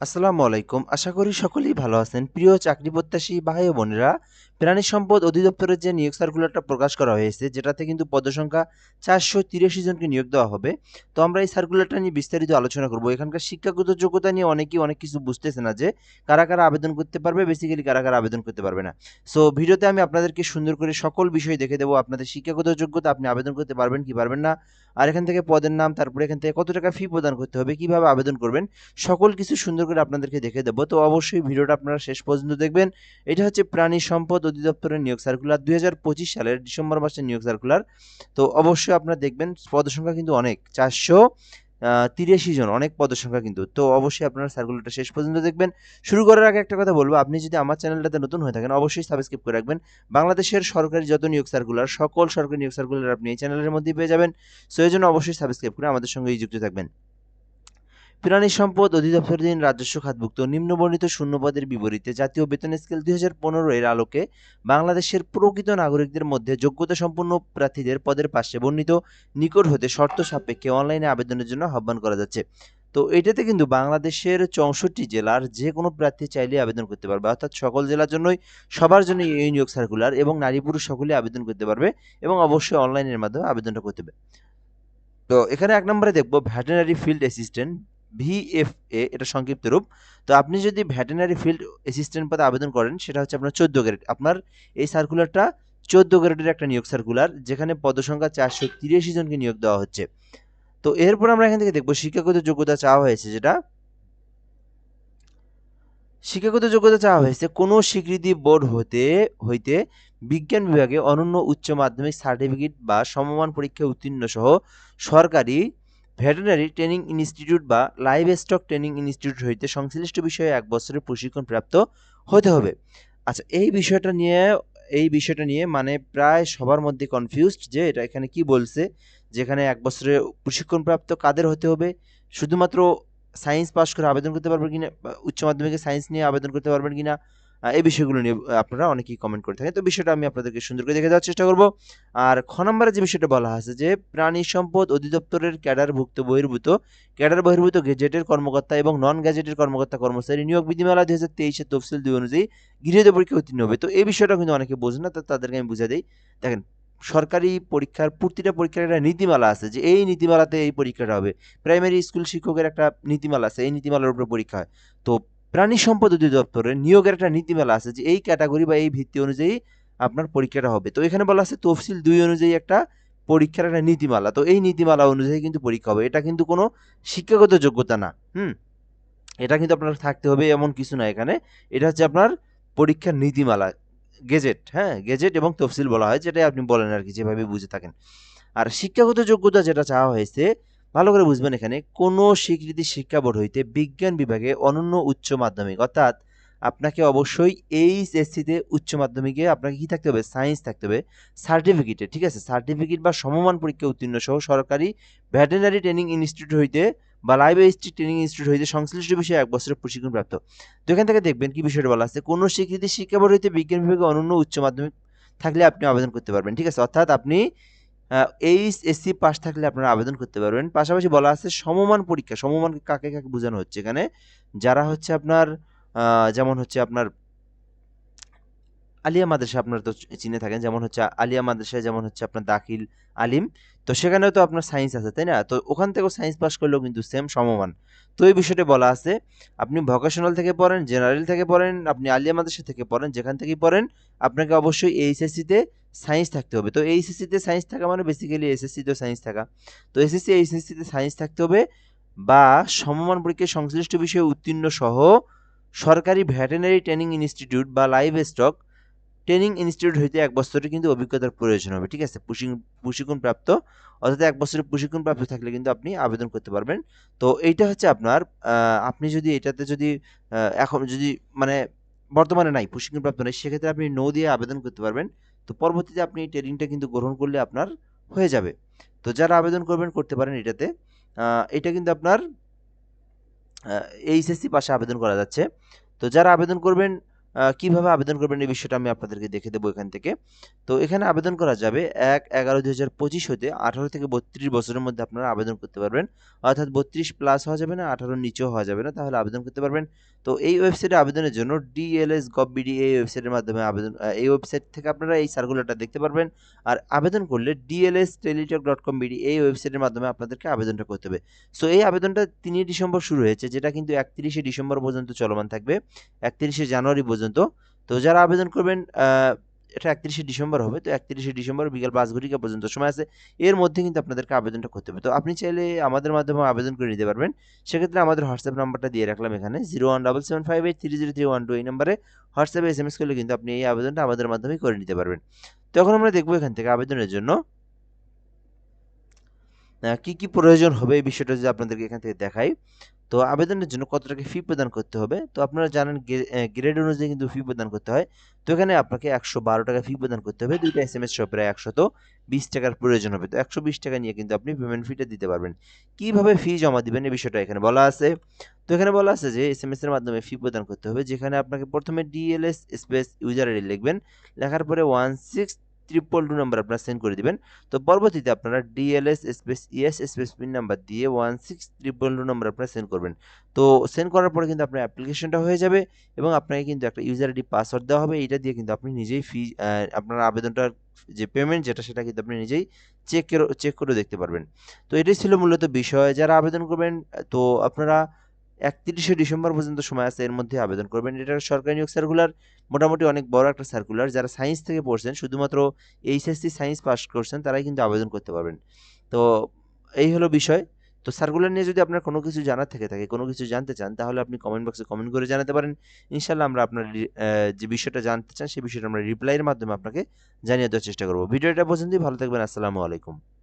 আসসালামু আলাইকুম। আশা করি সকলেই ভালো আছেন। প্রিয় চাকরি প্রত্যাশী ভাই বোনেরা, প্রাণী সম্পদ অধিদপ্তরের যে নিয়োগ সার্কুলারটা প্রকাশ করা হয়েছে, যেটাতে কিন্তু পদসংখ্যা চারশো তিরাশি জনকে নিয়োগ দেওয়া হবে। তো আমরা এই সার্কুলারটা নিয়ে বিস্তারিত আলোচনা করব। এখানকার শিক্ষাগত যোগ্যতা নিয়ে অনেকেই অনেক কিছু বুঝতেছে না যে, কারা কারা আবেদন করতে পারবে বেসিক্যালি কারা কারা আবেদন করতে পারবে না। সো ভিডিওতে আমি আপনাদেরকে সুন্দর করে সকল বিষয় দেখে দেবো। আপনাদের শিক্ষাগত যোগ্যতা, আপনি আবেদন করতে পারবেন কি পারবেন না। আর এখান থেকে পদের নাম, তারপরে এখান থেকে কত টাকা ফি প্রদান করতে হবে, কীভাবে আবেদন করবেন, সকল কিছু সুন্দর করে আপনাদেরকে দেখে দেবো। তো অবশ্যই ভিডিওটা আপনারা শেষ পর্যন্ত দেখবেন। এটা হচ্ছে প্রাণী সম্পদ অধিদপ্তরের নিয়োগ সার্কুলার, দুই হাজার পঁচিশ সালের ডিসেম্বর মাসের নিয়োগ সার্কুলার। তো অবশ্যই আপনারা দেখবেন পদসংখ্যা কিন্তু অনেক, চারশো তিরাশি জন, অনেক পদসংখ্যা কিন্তু। তো অবশ্যই আপনারা সার্কুলারটা শেষ পর্যন্ত দেখবেন। শুরু করার আগে একটা কথা বলব, আপনি যদি আমার চ্যানেলটাতে নতুন হয়ে থাকেন, অবশ্যই সাবস্ক্রাইব করে রাখবেন। বাংলাদেশের সরকারি যত নিয়োগ সার্কুলার সকল সরকারি নিয়োগ সার্কুলার আপনি এই চ্যানেলের মধ্যেই পেয়ে যাবেন। সো এই জন্য অবশ্যই সাবস্ক্রাইব করে আমাদের সঙ্গে যুক্ত থাকবেন। প্রাণী সম্পদ অধিদপ্তরাধীন রাজস্ব খাতভুক্ত নিম্নবর্ণিত শূন্যপদের বিপরীতে জাতীয় বেতন স্কেল দুই হাজার পনেরো এর আলোকে বাংলাদেশের প্রকৃত নাগরিকদের মধ্যে যোগ্যতা সম্পন্ন প্রার্থীদের পদের পাশে বর্ণিত নিকট হতে শর্ত সাপেক্ষে অনলাইনে আবেদনের জন্য আহ্বান করা যাচ্ছে। তো এটাতে কিন্তু বাংলাদেশের চৌষট্টি জেলার যে কোনো প্রার্থী চাইলে আবেদন করতে পারবে। অর্থাৎ সকল জেলার জন্যই, সবার জন্য এই নিয়োগ সার্কুলার এবং নারী পুরুষ সকলে আবেদন করতে পারবে এবং অবশ্যই অনলাইনের মাধ্যমে আবেদনটা করতে হবে তো এখানে এক নম্বরে দেখব ভ্যাটেনারি ফিল্ড অ্যাসিস্ট্যান্ট ভিএফএ এটা সংক্ষিপ্ত রূপ। তো আপনি যদি ভ্যাটেনারি ফিল্ড অ্যাসিস্ট্যান্ট পদে আবেদন করেন, সেটা হচ্ছে আপনার চোদ্দ গ্রেড। আপনার এই সার্কুলারটা চোদ্দ গ্রেডের একটা নিয়োগ সার্কুলার, যেখানে পদসংখ্যা চারশো তিরাশি জনকে নিয়োগ দেওয়া হচ্ছে। তো এরপর আমরা এখান থেকে দেখব শিক্ষাগত যোগ্যতা চাওয়া হয়েছে যেটা। শিক্ষাগত যোগ্যতা চাওয়া হয়েছে কোনো স্বীকৃতি বোর্ড হতে, হইতে বিজ্ঞান বিভাগে অনন্য উচ্চ মাধ্যমিক সার্টিফিকেট বা সমমান পরীক্ষায় উত্তীর্ণ সহ সরকারি ভেটেরিনারি ট্রেনিং ইনস্টিটিউট বা লাইভ স্টক ট্রেনিং ইনস্টিটিউট হইতে সংশ্লিষ্ট বিষয়ে এক বছরের প্রশিক্ষণ প্রাপ্ত হতে হবে। আচ্ছা এই বিষয়টা নিয়ে, এই বিষয়টা নিয়ে মানে প্রায় সবার মধ্যে কনফিউজড যে এটা এখানে কি বলছে, যেখানে এক বছরে প্রশিক্ষণ প্রাপ্ত কাদের হতে হবে, শুধুমাত্র সায়েন্স পাস করে আবেদন করতে পারবেন কিনা উচ্চ মাধ্যমিকে সায়েন্স নিয়ে আবেদন করতে পারবেন কিনা এই বিষয়গুলো নিয়ে আপনারা অনেকেই কমেন্ট করে থাকেন। তো বিষয়টা আমি আপনাদেরকে সুন্দর করে দেখে দেওয়ার চেষ্টা করব। আর খ নম্বরে যে বিষয়টা বলা আছে যে, প্রাণী সম্পদ অধিদপ্তরের ক্যাডারভুক্ত বহির্ভূত ক্যাডার বহির্ভূত গেজেটের কর্মকর্তা এবং নন গ্যাজেটের কর্মকর্তা কর্মচারী নিয়োগ বিধিমালা দুই হাজার তেইশের তফসিল দুই অনুযায়ী গৃহীত পরীক্ষা উত্তীর্ণ হবে। তো এই বিষয়টা কিন্তু অনেকে বোঝে না, তো তাদেরকে আমি বুঝা দিই। দেখেন, সরকারি পরীক্ষার, প্রতিটা পরীক্ষার একটা নীতিমালা আছে যে, এই নীতিমালাতে এই পরীক্ষাটা হবে। প্রাইমারি স্কুল শিক্ষকের একটা নীতিমালা আছে, এই নীতিমালার উপরে পরীক্ষা হয়। তো প্রাণী সম্পদ অধিদপ্তরের নিয়োগের একটা নীতিমালা আছে যে এই ক্যাটাগরি বা এই ভিত্তি অনুযায়ী আপনার পরীক্ষাটা হবে। তো এখানে বলা আছে তফসিল দুই অনুযায়ী একটা পরীক্ষার একটা নীতিমালা। তো এই নীতিমালা অনুযায়ী কিন্তু পরীক্ষা হবে। এটা কিন্তু কোনো শিক্ষাগত যোগ্যতা না, হুম? এটা কিন্তু আপনার থাকতে হবে এমন কিছু না এখানে। এটা হচ্ছে আপনার পরীক্ষার নীতিমালা, গেজেট হ্যাঁ? গেজেট এবং তফসিল বলা হয়, যেটাই আপনি বলেন আর কি, যেভাবে বুঝে থাকেন। আর শিক্ষাগত যোগ্যতা যেটা চাওয়া হয়েছে ভালো করে বুঝবেন এখানে, কোনো স্বীকৃতি শিক্ষা বোর্ড হইতে বিজ্ঞান বিভাগে অনন্য উচ্চ মাধ্যমিক, অর্থাৎ আপনাকে অবশ্যই এইচএসসিতে উচ্চ মাধ্যমিকে আপনাকে কি থাকতে হবে? সায়েন্স থাকতে হবে। সার্টিফিকেটে, ঠিক আছে? সার্টিফিকেট বা সমমান পরীক্ষা উত্তীর্ণ সহ সরকারি ভেটেরিনারি ট্রেনিং ইনস্টিটিউট হইতে বা লাইভ লাইব্রেরি ট্রেনিং ইনস্টিটিউট হইতে সংশ্লিষ্ট বিষয়ে এক বছরের প্রশিক্ষণ প্রাপ্ত। তো এখান থেকে দেখবেন কি বিষয়টা বলা আছে, কোনো স্বীকৃতি শিক্ষা বোর্ড হইতে বিজ্ঞান বিভাগে অনন্য উচ্চ মাধ্যমিক থাকলে আপনি আবেদন করতে পারবেন, ঠিক আছে? অর্থাৎ আপনি এইচএসসি পাস থাকলে আপনারা আবেদন করতে পারবেন। পাশাপাশি বলা আছে সমমান পরীক্ষা। সমমান কাকে কাকে বোঝানো হচ্ছে এখানে? যারা হচ্ছে আপনার যেমন হচ্ছে আপনার আলিয়া মাদ্রাসা আপনারা তো চিনে থাকেন, যেমন হচ্ছে আলিয়া মাদ্রাসায় যেমন হচ্ছে আপনার দাখিল আলিম, তো সেখানেও তো আপনার সায়েন্স আছে, তাই না? তো ওখান থেকেও সায়েন্স পাস করলেও কিন্তু সেম সমমান। তো এই বিষয়টা বলা আছে, আপনি ভোকেশনাল থেকে পড়েন জেনারেল থেকে পড়েন, আপনি আলিয়া মাদ্রাসা থেকে পড়েন, যেখান থেকেই পড়েন, আপনাকে অবশ্যই এইচএসসিতে সায়েন্স থাকতে হবে। তো এইচএসসিতে সায়েন্স থাকা মানে বেসিক্যালি এসএসসিতেও সায়েন্স থাকা। তো এসএসসি এইচএসসিতে সায়েন্স থাকতে হবে বা সমমান পরীক্ষায় সংশ্লিষ্ট বিষয়ে উত্তীর্ণ সহ সরকারি ভেটেরিনারি ট্রেনিং ইনস্টিটিউট বা লাইভ স্টক ট্রেনিং ইনস্টিটিউট হইতে এক বছরের কিন্তু অভিজ্ঞতার প্রয়োজন হবে, ঠিক আছে? প্রশিক্ষণ প্রাপ্ত অর্থাৎ এক বছরের প্রশিক্ষণ প্রাপ্ত থাকলে কিন্তু আপনি আবেদন করতে পারবেন। তো এইটা হচ্ছে আপনার আপনি যদি এটাতে যদি এখন যদি মানে বর্তমানে নাই প্রশিক্ষণ প্রাপ্ত নেই, সেক্ষেত্রে আপনি নো দিয়ে আবেদন করতে পারবেন। তো পরবর্তীতে আপনি এই ট্রেনিংটা কিন্তু গ্রহণ করলে আপনার হয়ে যাবে। তো যারা আবেদন করবেন, করতে পারেন এটাতে। এটা কিন্তু আপনার এইচএসসি পাশে আবেদন করা যাচ্ছে। তো যারা আবেদন করবেন কীভাবে আবেদন করবেন এই বিষয়টা আমি আপনাদেরকে দেখে দেবো এখান থেকে। তো এখানে আবেদন করা যাবে এক এগারো দুই হাজার পঁচিশ হতে আঠারো থেকে বত্রিশ বছরের মধ্যে আপনারা আবেদন করতে পারবেন। অর্থাৎ বত্রিশ প্লাস হওয়া যাবে না আঠারোর নিচেও হওয়া যাবে না, তাহলে আবেদন করতে পারবেন। তো এই ওয়েবসাইটে আবেদনের জন্য ডিএলএস গভ বিডি এই ওয়েবসাইটের মাধ্যমে আবেদন এই ওয়েবসাইট থেকে আপনারা এই সার্কুলারটা দেখতে পারবেন। আর আবেদন করলে DLS Teletalk dot com BD এই ওয়েবসাইটের মাধ্যমে আপনাদেরকে আবেদনটা করতে হবে। সো এই আবেদনটা তিনই ডিসেম্বর শুরু হয়েছে, যেটা কিন্তু একত্রিশে ডিসেম্বর পর্যন্ত চলমান থাকবে। একত্রিশে জানুয়ারি পর্যন্ত তো যারা আবেদন করবেন এটা একত্রিশে ডিসেম্বর হবে, তো একত্রিশে ডিসেম্বর বিকাল পাঁচ ঘটিকা পর্যন্ত সময় আছে। এর মধ্যে কিন্তু আপনাদেরকে আবেদনটা করতে হবে। তো আপনি চাইলে আমাদের মাধ্যমে আবেদন করে নিতে পারবেন। সেক্ষেত্রে আমাদের হোয়াটসঅ্যাপ নাম্বারটা দিয়ে রাখলাম এখানে, zero one double seven five eight three zero three one two এই নাম্বারে হোয়াটসঅ্যাপে এস এম এস করলে কিন্তু আপনি এই আবেদনটা আমাদের মাধ্যমেই করে নিতে পারবেন। তো এখন আমরা দেখব এখান থেকে আবেদনের জন্য কি কি প্রয়োজন হবে এই বিষয়টা যদি আপনাদেরকে এখান থেকে দেখাই। তো আবেদনের জন্য কত টাকা ফি প্রদান করতে হবে? তো আপনারা জানেন গ্রেড অনুযায়ী কিন্তু ফি প্রদান করতে হয়। তো এখানে আপনাকে একশো বারো টাকা ফি প্রদান করতে হবে। দুইটা এস এম এস সহ প্রায় একশত বিশ টাকার প্রয়োজন হবে। তো একশো বিশ টাকা নিয়ে কিন্তু আপনি পেমেন্ট ফিটা দিতে পারবেন। কীভাবে ফি জমা দিবেন এই বিষয়টা এখানে বলা আছে? তো এখানে বলা আছে যে এস এম এস এর মাধ্যমে ফি প্রদান করতে হবে, যেখানে আপনাকে প্রথমে ডিএলএস স্পেস ইউজার আইডি লিখবেন। লেখার পরে one six triple two number আপনারা সেন্ড করে দিবেন। তো পরবর্তীতে আপনারা DLS space ES space PIN number দিয়ে one six triple two number আপনারা সেন্ড করবেন। তো সেন্ড করার পরে কিন্তু আপনার অ্যাপ্লিকেশনটা হয়ে যাবে এবং আপনাকে কিন্তু একটা ইউজার আইডি পাসওয়ার্ড দেওয়া হবে। এইটা দিয়ে কিন্তু আপনি নিজেই ফি আপনার আবেদনটার যে পেমেন্ট যেটা সেটা কিন্তু আপনি নিজেই চেক চেক করে দেখতে পারবেন। তো এটাই ছিল মূলত বিষয়। যারা আবেদন করবেন, তো আপনারা একত্রিশে ডিসেম্বর পর্যন্ত সময় আছে এর মধ্যে আবেদন করবেন। এটা সরকারি নিয়োগ সার্কুলার মোটামুটি অনেক বড় একটা সার্কুলার যারা সায়েন্স থেকে পড়ছেন, শুধুমাত্র এইচএসসি সায়েন্স পাস করছেন, তারাই কিন্তু আবেদন করতে পারবেন। তো, এই হলো বিষয়। তো সার্কুলার নিয়ে যদি আপনার কোনো কিছু জানার থেকে থাকে, কোনো কিছু জানতে চান, তাহলে আপনি কমেন্ট বক্সে কমেন্ট করে জানাতে পারেন। ইনশাল্লাহ আমরা আপনার যে বিষয়টা জানতে চান, সেই বিষয়টা আমরা রিপ্লাইয়ের মাধ্যমে আপনাকে জানিয়ে দেওয়ার চেষ্টা করব। ভিডিওটা পর্যন্তই, ভালো থাকবেন, আসসালামু আলাইকুম।